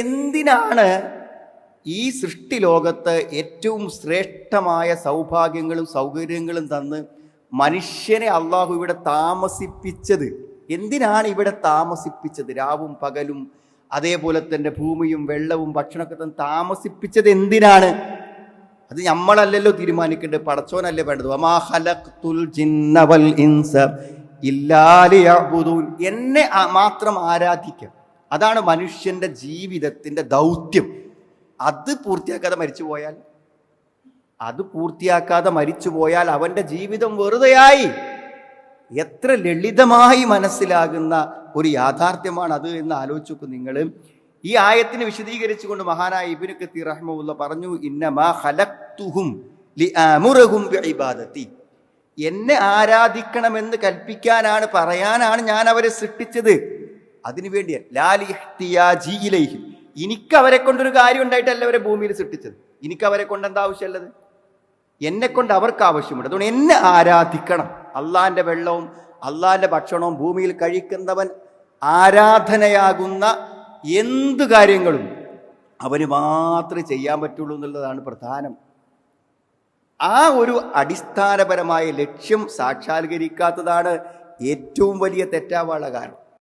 എന്തിനാണ് ഈ സൃഷ്ടി ലോകത്ത് ഏറ്റവും ശ്രേഷ്ഠമായ സൗഭാഗ്യങ്ങളും സൗകര്യങ്ങളും തന്ന് മനുഷ്യനെ അള്ളാഹു ഇവിടെ താമസിപ്പിച്ചത്? എന്തിനാണ് ഇവിടെ താമസിപ്പിച്ചത്? രാവും പകലും അതേപോലെ തന്നെ ഭൂമിയും വെള്ളവും ഭക്ഷണമൊക്കെ തന്നെ താമസിപ്പിച്ചത് എന്തിനാണ്? അത് നമ്മളല്ലല്ലോ തീരുമാനിക്കേണ്ടത്. പടച്ചോനല്ലേ വേണ്ടത്. ഇൻസ ഇല്ലാ എന്നെ മാത്രം ആരാധിക്കുക അതാണ് മനുഷ്യന്റെ ജീവിതത്തിന്റെ ദൗത്യം. അത് പൂർത്തിയാക്കാതെ മരിച്ചു പോയാൽ? അത് പൂർത്തിയാക്കാതെ മരിച്ചു പോയാൽ അവന്റെ ജീവിതം വെറുതെയായി. എത്ര ലളിതമായി മനസ്സിലാകുന്ന ഒരു യാഥാർത്ഥ്യമാണ് അത് എന്ന് ആലോചിച്ചു നിങ്ങൾ ഈ ആയത്തിനെ വിശദീകരിച്ചുകൊണ്ട് മഹാനായ ഇബിന് കത്തി റഹ്മുല്ല പറഞ്ഞു ഇന്നമാ എന്നെ ആരാധിക്കണമെന്ന് കൽപ്പിക്കാനാണ് പറയാനാണ് ഞാൻ അവരെ സൃഷ്ടിച്ചത്. അതിനു വേണ്ടിയാ ലാലിഹ്തിയാജിയിലേഹിം എനിക്ക് അവരെ കൊണ്ടൊരു കാര്യം ഉണ്ടായിട്ടല്ല അവരെ ഭൂമിയിൽ സൃഷ്ടിച്ചത്. എനിക്ക് അവരെ കൊണ്ട് എന്താ ആവശ്യമുള്ളത്? എന്നെ കൊണ്ട് അവർക്ക് ആവശ്യമുണ്ട്. അതുകൊണ്ട് എന്നെ ആരാധിക്കണം. അള്ളാഹിന്റെ വെള്ളവും അള്ളാഹിന്റെ ഭക്ഷണവും ഭൂമിയിൽ കഴിക്കുന്നവൻ ആരാധനയാകുന്ന എന്ത് കാര്യങ്ങളും അവന് മാത്രമേ ചെയ്യാൻ പറ്റുള്ളൂ എന്നുള്ളതാണ് പ്രധാനം. ആ ഒരു അടിസ്ഥാനപരമായ ലക്ഷ്യം സാക്ഷാത്കരിക്കാത്തതാണ് ഏറ്റവും വലിയ തെറ്റാവാനുള്ള കാരണം.